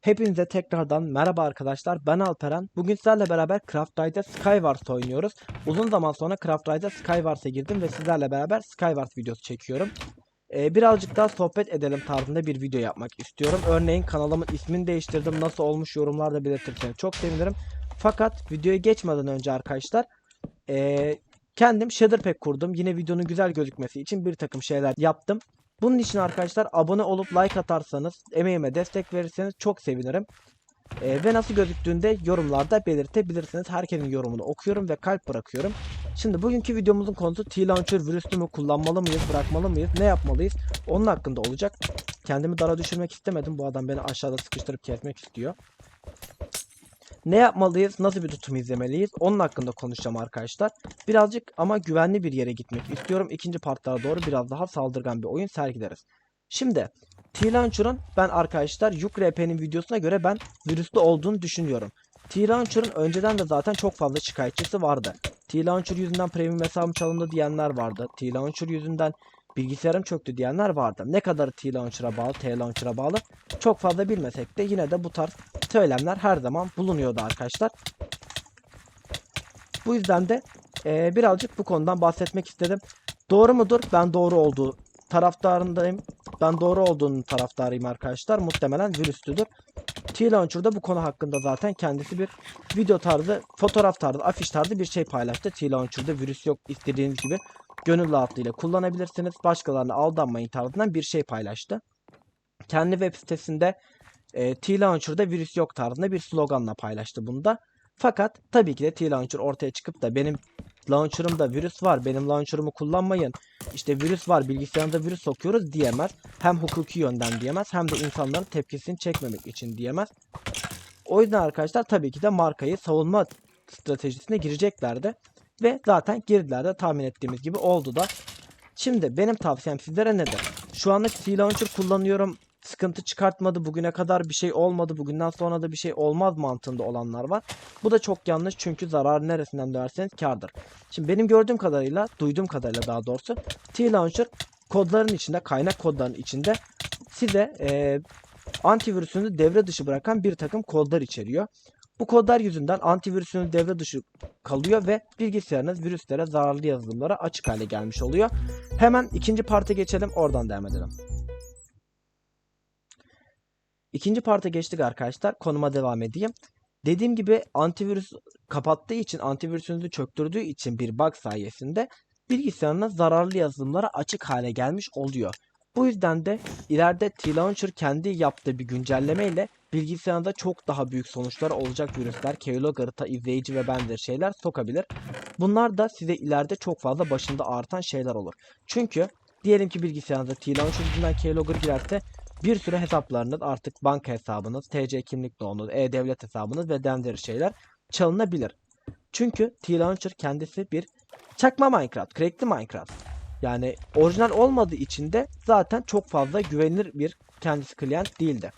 Hepinize tekrardan merhaba arkadaşlar ben Alperen. Bugün sizlerle beraber Craft Ride'da Skywars oynuyoruz. Uzun zaman sonra Craft Ride'da Skywars'a girdim ve sizlerle beraber Skywars videosu çekiyorum. Ee, birazcık daha sohbet edelim tarzında bir video yapmak istiyorum. Örneğin kanalımın ismini değiştirdim. Nasıl olmuş yorumlarda belirtirseniz çok sevinirim. Fakat videoya geçmeden önce arkadaşlar ee, kendim Shader Pack kurdum. Yine videonun güzel gözükmesi için bir takım şeyler yaptım. Bunun için arkadaşlar abone olup like atarsanız, emeğime destek verirseniz çok sevinirim. Ee, ve nasıl gözüktüğünde yorumlarda belirtebilirsiniz. Herkesin yorumunu okuyorum ve kalp bırakıyorum. Şimdi bugünkü videomuzun konusu T-Launcher virüslü mü kullanmalı mıyız, bırakmalı mıyız, ne yapmalıyız? Onun hakkında olacak. Kendimi dara düşürmek istemedim. Bu adam beni aşağıda sıkıştırıp kesmek istiyor. Ne yapmalıyız, nasıl bir tutum izlemeliyiz? Onun hakkında konuşacağım arkadaşlar. Birazcık ama güvenli bir yere gitmek istiyorum. İkinci partlara doğru biraz daha saldırgan bir oyun sergileriz. Şimdi T-Launcher'ın ben arkadaşlar Yuk RP'nin videosuna göre ben virüslü olduğunu düşünüyorum. T-Launcher'ın önceden de zaten çok fazla şikayetçisi vardı. T-Launcher yüzünden premium hesabım çalındı diyenler vardı. T-Launcher yüzünden bilgisayarım çöktü diyenler vardı. Ne kadar T-Launcher'a bağlı, T-Launcher'a bağlı çok fazla bilmesek de yine de bu tarz söylemler her zaman bulunuyordu arkadaşlar. Bu yüzden de eee, birazcık bu konudan bahsetmek istedim. Doğru mudur? Ben doğru olduğu taraftarındayım. Ben doğru olduğunun taraftarıyım arkadaşlar. Muhtemelen virüslüdür. T-Launcher'da bu konu hakkında zaten kendisi bir video tarzı, fotoğraf tarzı, afiş tarzı bir şey paylaştı. T-Launcher'da virüs yok istediğiniz gibi gönül rahatlığıyla kullanabilirsiniz. Başkalarına aldanmayın tarzından bir şey paylaştı. Kendi web sitesinde e, T-Launcher'da virüs yok tarzında bir sloganla paylaştı bunu da. Fakat tabii ki de T-Launcher ortaya çıkıp da benim launcher'ımda virüs var, benim launcher'ımı kullanmayın, işte virüs var, bilgisayarınıza virüs sokuyoruz diyemez. Hem hukuki yönden diyemez hem de insanların tepkisini çekmemek için diyemez. O yüzden arkadaşlar tabii ki de markayı savunma stratejisine gireceklerdi. Ve zaten girdiler de tahmin ettiğimiz gibi oldu da. Şimdi benim tavsiyem sizlere nedir? Şu anlık T-Launcher kullanıyorum. Sıkıntı çıkartmadı. Bugüne kadar bir şey olmadı. Bugünden sonra da bir şey olmaz mantığında olanlar var. Bu da çok yanlış çünkü zarar neresinden dönerseniz kardır. Şimdi benim gördüğüm kadarıyla, duyduğum kadarıyla daha doğrusu T-Launcher kodların içinde, kaynak kodların içinde size eee antivirüsünü devre dışı bırakan bir takım kodlar içeriyor. Bu kodlar yüzünden antivirüsünüz devre dışı kalıyor ve bilgisayarınız virüslere, zararlı yazılımlara açık hale gelmiş oluyor. Hemen ikinci parta geçelim, oradan devam edelim. İkinci parta geçtik arkadaşlar. Konuma devam edeyim. Dediğim gibi antivirüs kapattığı için, antivirüsünüzü çöktürdüğü için bir bug sayesinde bilgisayarınız zararlı yazılımlara açık hale gelmiş oluyor. Bu yüzden de ileride T-Launcher kendi yaptığı bir güncelleme ile bilgisayarında çok daha büyük sonuçlar olacak virüsler, keylogger, ta izleyici ve benzeri şeyler sokabilir. Bunlar da size ileride çok fazla başında artan şeyler olur. Çünkü diyelim ki bilgisayarınıza T-Launcher yüzünden keylogger girerse bir sürü hesaplarınız artık banka hesabınız, TC kimlik doğunuz, e-devlet hesabınız ve benzeri şeyler çalınabilir. Çünkü T-Launcher kendisi bir çakma Minecraft, crackli Minecraft. Yani orijinal olmadığı için de zaten çok fazla güvenilir bir kendisi klient değildi.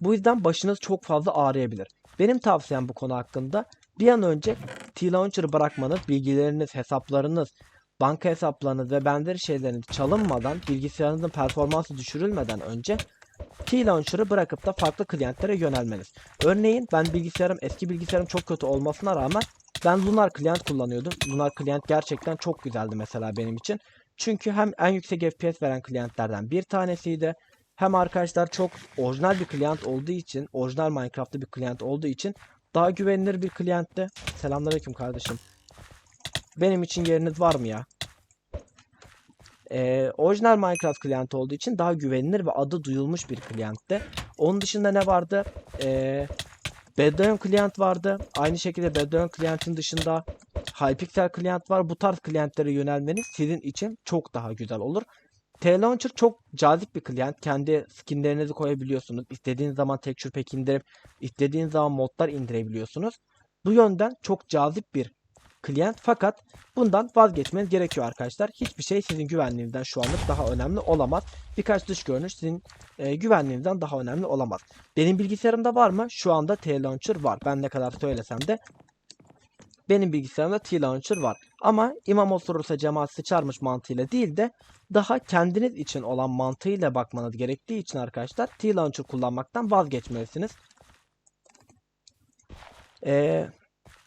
Bu yüzden başınız çok fazla ağrıyabilir. Benim tavsiyem bu konu hakkında bir an önce T-Launcher'ı bırakmanız, bilgileriniz, hesaplarınız, banka hesaplarınız ve benzeri şeyleriniz çalınmadan, bilgisayarınızın performansı düşürülmeden önce T-Launcher'ı bırakıp da farklı kliyentlere yönelmeniz. Örneğin ben bilgisayarım, eski bilgisayarım çok kötü olmasına rağmen ben Lunar Client kullanıyordum. Lunar Client gerçekten çok güzeldi mesela benim için. Çünkü hem en yüksek FPS veren klientlerden bir tanesiydi. Hem arkadaşlar çok orijinal bir klient olduğu için, orijinal Minecraft'ta bir klient olduğu için daha güvenilir bir klientti. Selamünaleyküm kardeşim. Benim için yeriniz var mı ya? Ee, orijinal Minecraft klienti olduğu için daha güvenilir ve adı duyulmuş bir klientti. Onun dışında ne vardı? Ee, Bedroom Client vardı. Aynı şekilde Bedroom Client'in dışında Hypixel Client var. Bu tarz klientlere yönelmeniz sizin için çok daha güzel olur. T-Launcher çok cazip bir klient. Kendi skinlerinizi koyabiliyorsunuz. İstediğiniz zaman texture pack indirip istediğiniz zaman modlar indirebiliyorsunuz. Bu yönden çok cazip bir klient fakat bundan vazgeçmeniz gerekiyor arkadaşlar. Hiçbir şey sizin güvenliğinizden şu anlık daha önemli olamaz. Birkaç dış görünüş sizin e, güvenliğinizden daha önemli olamaz. Benim bilgisayarımda var mı? Şu anda T-Launcher var. Ben ne kadar söylesem de benim bilgisayarımda T-Launcher var. Ama imam osurursa cemaat sıçarmış mantığıyla değil de daha kendiniz için olan mantığıyla bakmanız gerektiği için arkadaşlar T-Launcher kullanmaktan vazgeçmelisiniz. Ee,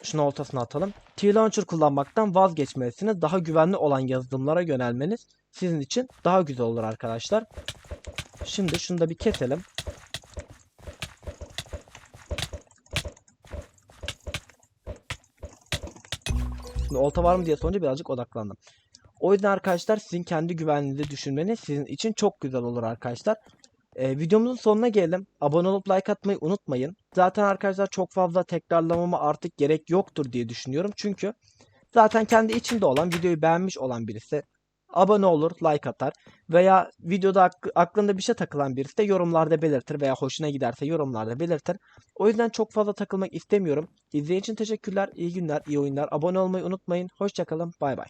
şunu ortasına atalım. T-Launcher kullanmaktan vazgeçmelisiniz. Daha güvenli olan yazılımlara yönelmeniz sizin için daha güzel olur arkadaşlar. Şimdi şunu da bir keselim. Şimdi olta var mı diye sorunca birazcık odaklandım. O yüzden arkadaşlar sizin kendi güvenliğinizi düşünmeniz sizin için çok güzel olur arkadaşlar. Ee, videomuzun sonuna gelelim. Abone olup like atmayı unutmayın. Zaten arkadaşlar çok fazla tekrarlamama artık gerek yoktur diye düşünüyorum. Çünkü zaten kendi içinde olan videoyu beğenmiş olan birisi abone olur, like atar veya videoda ak- aklında bir şey takılan birisi de yorumlarda belirtir veya hoşuna giderse yorumlarda belirtir. O yüzden çok fazla takılmak istemiyorum. İzlediğiniz için teşekkürler, iyi günler, iyi oyunlar. Abone olmayı unutmayın. Hoşçakalın, bay bay.